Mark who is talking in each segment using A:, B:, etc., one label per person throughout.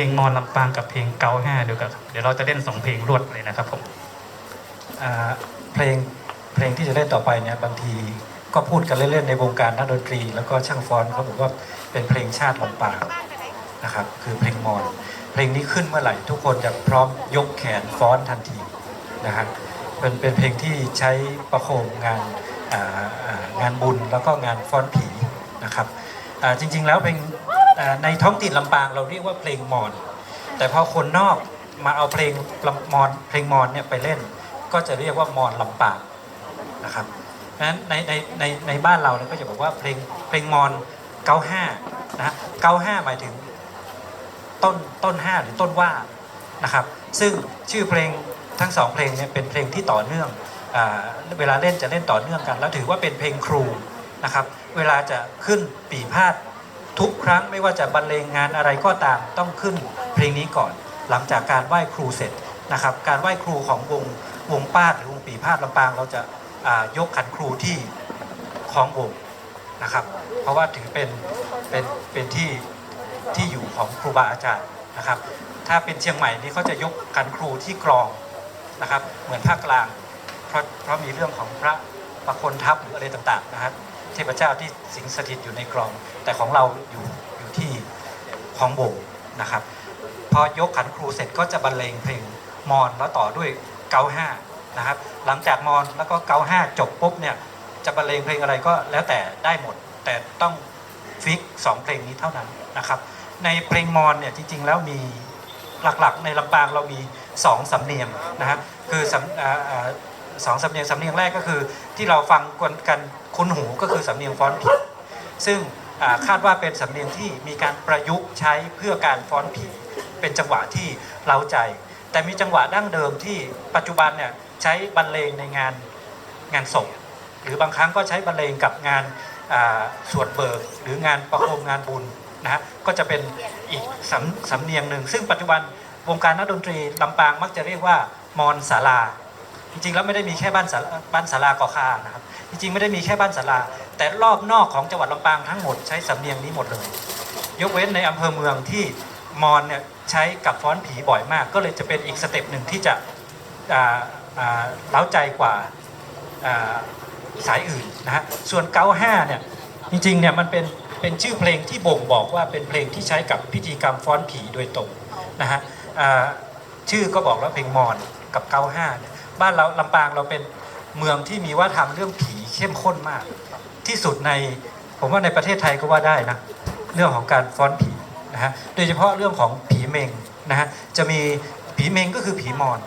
A: ลงมอนลำปางกับเพลงเกาห้าดูกันครับเดี๋ยวเราจะเล่นสองเพลงรวดเลยนะครับผม
B: อ่าเพลงเพลงที่จะเล่นต่อไปเนี่ยบางทีก็พูดกันเล่นๆในวงการนักดนตรี แล้วก็ช่างฟ้อนเขาบอกว่าเป็นเพลงชาติลำปางนะครับคือเพลงมอนเพลงนี้ขึ้นเมื่อไหร่ ทุกคนจะพร้อมยกแขนฟ้อนทันทีนะฮะเป็นเป็นเพลงที่ใช้ประโคมงานงานบุญแล้วก็งานฟ้อนผีนะครับจริง ๆ แล้วเพลง ในท้องถิ่นลำปางเราเรียกว่าเพลงมอนแต่พอคนนอกมาเอาเพลงลมอนเพลงมอนเนี่ยไปเล่น ก็จะเรียกว่ามอนลำปางนะครับนั้นในในในในบ้านเราเนี่ยก็จะบอกว่าเพลงเพลงมอน95นะฮะ95หมายถึงต้นต้นห้าหรือต้นว่านะครับ ซึ่งชื่อเพลงทั้งสองเพลงเนี่ยเป็นเพลงที่ต่อเนื่องเวลาเล่นจะเล่นต่อเนื่องกัน แล้วถือว่าเป็นเพลงครูนะครับ เวลาจะขึ้นปีพาด ทุกครั้งไม่ว่าจะบรรเลงงานอะไรก็ตามต้องขึ้นเพลงนี้ก่อน หลังจากการไหว้ครูเสร็จนะครับ การไหว้ครูของวงวงป้าหรือวงปีพาดลำปาง เราจะายกขันครูที่คลองวงนะครับ เพราะว่าถือเป็นเป็นเป็นที่ที่อยู่ของครูบาอาจารย์นะครับ ถ้าเป็นเชียงใหม่นี่เขาจะยกขันครูที่กรองนะครับ เหมือนภาคกลางเพราะเพราะมีเรื่องของพระประคนทัพหรืออะไรต่างๆนะครับ เทพเจ้าที่สิงสถิตอยู่ในกรอง แต่ของเราอยู่อยู่ที่ของโบนะครับพอยกขันครูเสร็จก็จะบรรเลงเพลงมอนแล้วต่อด้วยเกาห้านะครับ หลังจากมอนแล้วก็เกาห้าจบปุ๊บเนี่ยจะบรรเลงเพลงอะไรก็แล้วแต่ได้หมด แต่ต้องฟิกสองเพลงนี้เท่านั้นนะครับ ในเพลงมอนเนี่ยจริงๆแล้วมีหลักๆ ในลำปางเรามีสองสำเนียงนะครับคือสำอ่าอ่า สองสำเนียงสำเนียงแรกก็คือ ที่เราฟังกันกันคุ้นหูก็คือสำเนียงฟ้อนผีซึ่งคาดว่าเป็นสำเนียงที่มีการประยุกต์ใช้เพื่อการฟ้อนผีเป็นจังหวะที่เร้าใจ แต่มีจังหวะดั้งเดิมที่ปัจจุบันเนี่ยใช้บรรเลงในงานงานศพหรือบางครั้งก็ใช้บรรเลงกับงานสวดเบิกหรืองานประโคมงานบุญนะฮะก็จะเป็นอีกสำสำเนียงหนึ่ง ซึ่งปัจจุบันวงการนักดนตรีลำปางมักจะเรียกว่ามอนศาลา จริงๆแล้วไม่ได้มีแค่บ้านศาลาบ้านศาลากอคานะครับจริงๆไม่ได้มีแค่บ้านศาลาแต่รอบนอกของจังหวัดลำปางทั้งหมดใช้สำเนียงนี้หมดเลย ยกเว้นในอำเภอเมืองที่มอนเนี่ยใช้กับฟ้อนผีบ่อยมาก ก็เลยจะเป็นอีกสเต็ปหนึ่งที่จะเล้าใจกว่าสายอื่นนะฮะส่วนเก้าห้าเนี่ยจริงๆเนี่ยมันเป็นเป็นชื่อเพลงที่บ่งบอกว่าเป็นเพลงที่ใช้กับพิธีกรรมฟ้อนผีโดยตรงนะฮะชื่อก็บอกแล้วเพลงมอนกับเก้าห้าเนี่ย บ้านเราลำปางเราเป็นเมืองที่มีว่าทำเรื่องผีเข้มข้นมาก ที่สุดในผมว่าในประเทศไทยก็ว่าได้นะเรื่องของการฟ้อนผีนะฮะโดยเฉพาะเรื่องของผีเมงนะฮะจะมีผีเมงก็คือผีมอน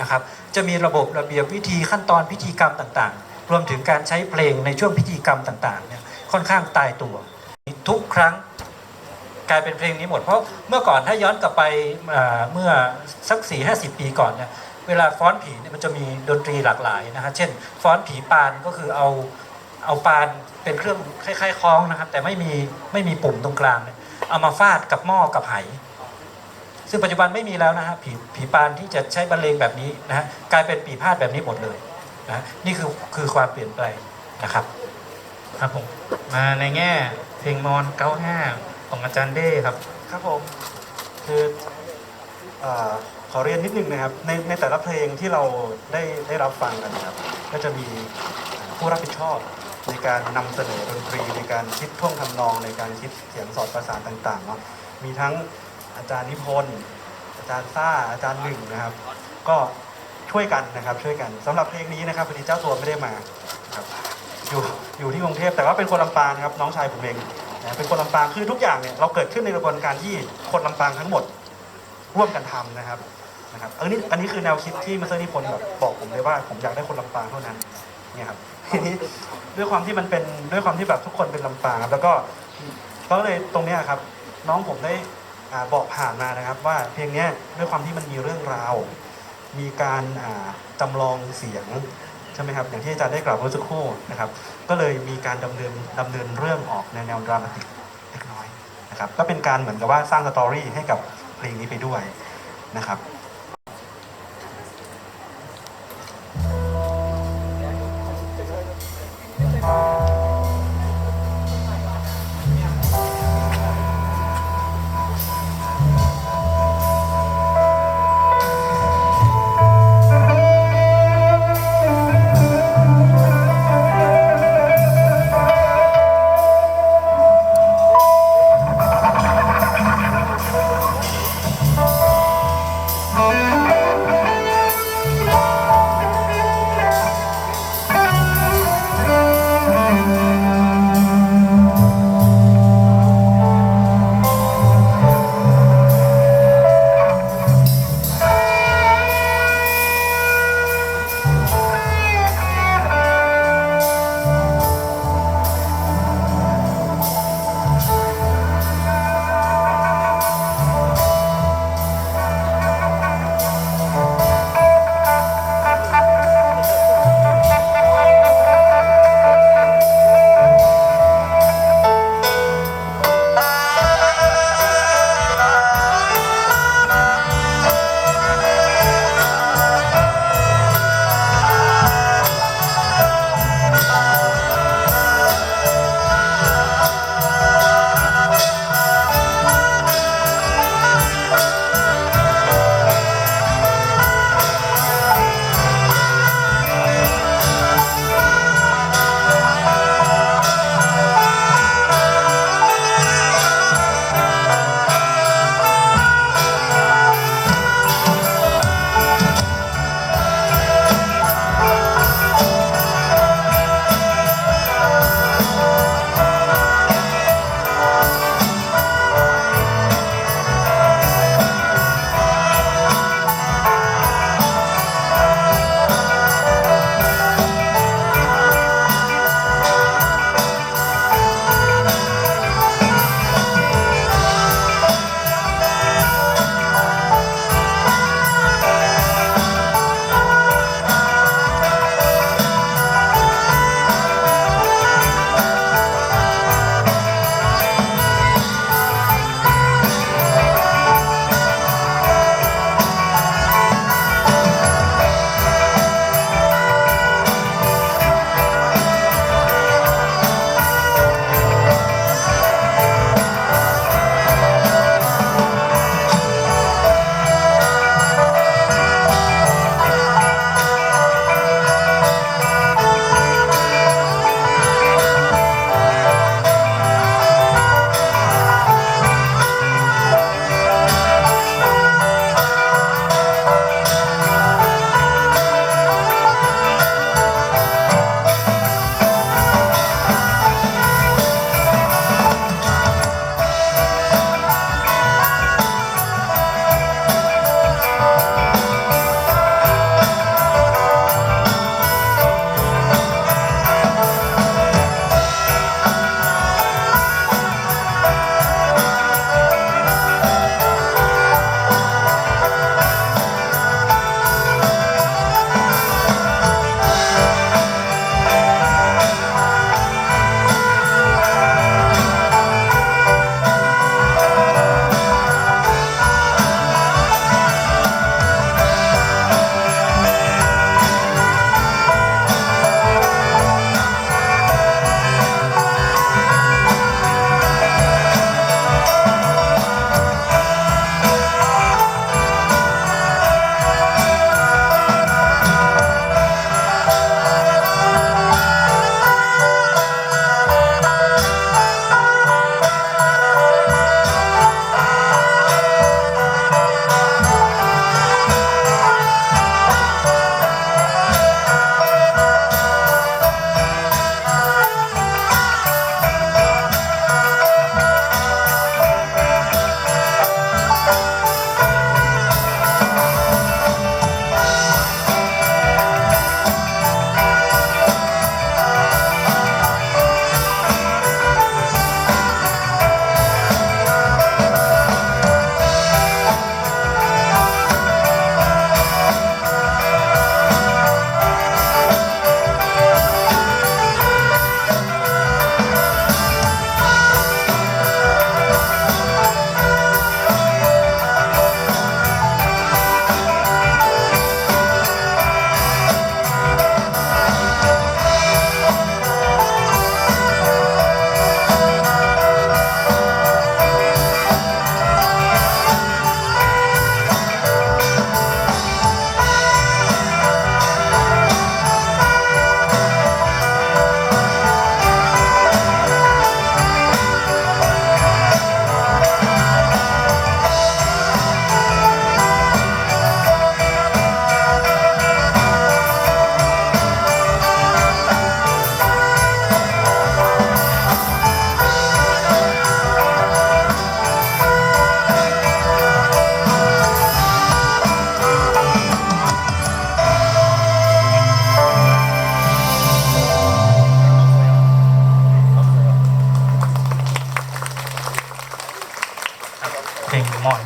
B: นะครับจะมีระบบระเบียบวิธีขั้นตอนพิธีกรรมต่างๆ รวมถึงการใช้เพลงในช่วงพิธีกรรมต่างๆเนี่ยค่อนข้างตายตัว ทุกครั้งกลายเป็นเพลงนี้หมดเพราะเมื่อก่อนถ้าย้อนกลับไปเมื่อสัก4 5 0ปีก่อนเนี่ย เวลาฟ้อนผีเนี่ยมันจะมีดนตรีหลากหลายนะฮะเช่น ฟ้อนผีปานก็คือเอาเอาปานเป็นเครื่องคล้ายๆคล้องนะครับ แต่ไม่มีไม่มีปุ่มตรงกลางเนี่ยเอามาฟาดกับหม้อกับไหซึ่งปัจจุบันไม่มีแล้วนะฮะผีผีปานที่จะใช้บรรเลงแบบนี้นะฮะกลายเป็นปีพาดแบบนี้หมดเลยนะนี่คือคือความเปลี่ยนแปลงนะครับ
A: ครับผมมาในแง่เพลงมอนเกาห้าของอาจารย์เด้ครับ
C: ครับผมคือเอ่อขอเรียนนิดนึงนะครับ ในในแต่ละเพลงที่เราได้ได้รับฟังกันนะครับ ก็จะมีผู้รับผิดชอบในการนำเสนอดนตรีในการคิดท่วงทำนองในการคิดเสียงสอดประสานต่างๆเนาะมีทั้งอาจารย์นิพนธ์อาจารย์ซ่าอาจารย์หนึ่งนะครับ ก็ช่วยกันนะครับช่วยกันสำหรับเพลงนี้นะครับพอดีเจ้าตัวไม่ได้มาครับอยู่อยู่ที่กรุงเทพแต่ว่าเป็นคนลำปางครับน้องชายผมเองเป็นคนลำปางคือทุกอย่างเนี่ยเราเกิดขึ้นในกระบวนการที่คนลำปางทั้งหมด ร่วมกันทำนะครับนะครับอันนี้อันนี้คือแนวคิดที่มาสเตอร์นิพนธ์แบบบอกผมเลยว่าผมอยากได้คนลำปางเท่านั้นเนี่ยครับทีนี้ด้วยความที่มันเป็นด้วยความที่แบบทุกคนเป็นลำปางครับแล้วก็ก็เลยตรงเนี้ยครับ น้องผมได้อ่าบอกผ่านมานะครับว่าเพลงเนี้ยด้วยความที่มันมีเรื่องราว มีการอ่าจำลองเสียงใช่ไหมครับอย่างที่อาจารย์ได้กล่าวเมื่อสักครู่นะครับ ก็เลยมีการดำเนินดำเนินเรื่องออกในแนวดรามาติกเล็กน้อยนะครับก็เป็นการเหมือนกับว่าสร้างสตอรี่ให้กับ เพลงนี้ไปด้วยนะครับ